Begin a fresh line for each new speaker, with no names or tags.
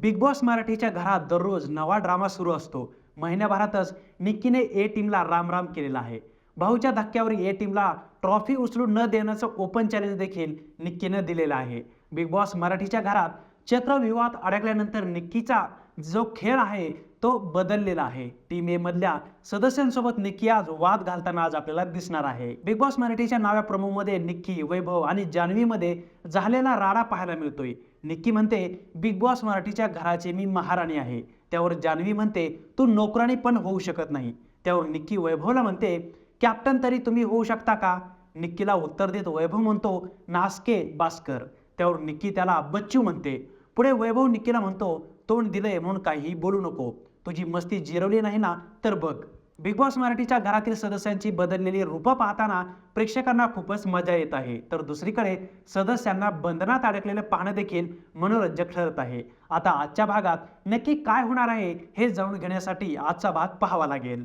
Big boss मराठीच्या घरात दररोज नवा ड्रामा सुरू असतो. महिन्याभरातच निक्कीने ए टीमला रामराम केलेला आहे. भाऊच्या धक्क्यावर ए टीमला ट्रॉफी उचलून न देण्याचं ओपन चॅलेंज देखील निक्कीनं दिलेलं आहे. बिग बॉस मराठीच्या घरात चक्रव्यूहात अडकल्यानंतर निक्कीचा जो खेळ आहे तो बदललेला आहे. टीम ए मधल्या सदस्यांसोबत निक्की आज वाद घालताना आज आपल्याला दिसणार आहे. बिग बॉस मराठीच्या नाव्या प्रमोमध्ये निक्की वैभव आणि जान्हवीमध्ये झालेला राडा पाहायला मिळतोय. निक्की म्हणते बिग बॉस मराठीच्या घराची मी महाराणी आहे. त्यावर जान्हवी म्हणते तू नोकराणी पण होऊ शकत नाही. त्यावर निक्की वैभवला म्हणते कॅप्टन तरी तुम्ही होऊ शकता का? निक्कीला उत्तर देत वैभव म्हणतो नासके बास्कर. त्यावर निक्की त्याला बच्चू म्हणते पुढे वैभव निक्कीला म्हणतो तोंड दिलंय म्हणून काहीही बोलू नको. तुझी मस्ती जिरवली नाही ना तर बघ. बिग बॉस मराठीच्या घरातील सदस्यांची बदललेली रूपं पाहताना प्रेक्षकांना खूपच मजा येत आहे. तर दुसरीकडे सदस्यांना बंधनात अडकलेलं पाहणं देखील मनोरंजक ठरत आहे. आता आजच्या भागात नक्की काय होणार आहे हे जाणून घेण्यासाठी आजचा भाग पाहावा लागेल.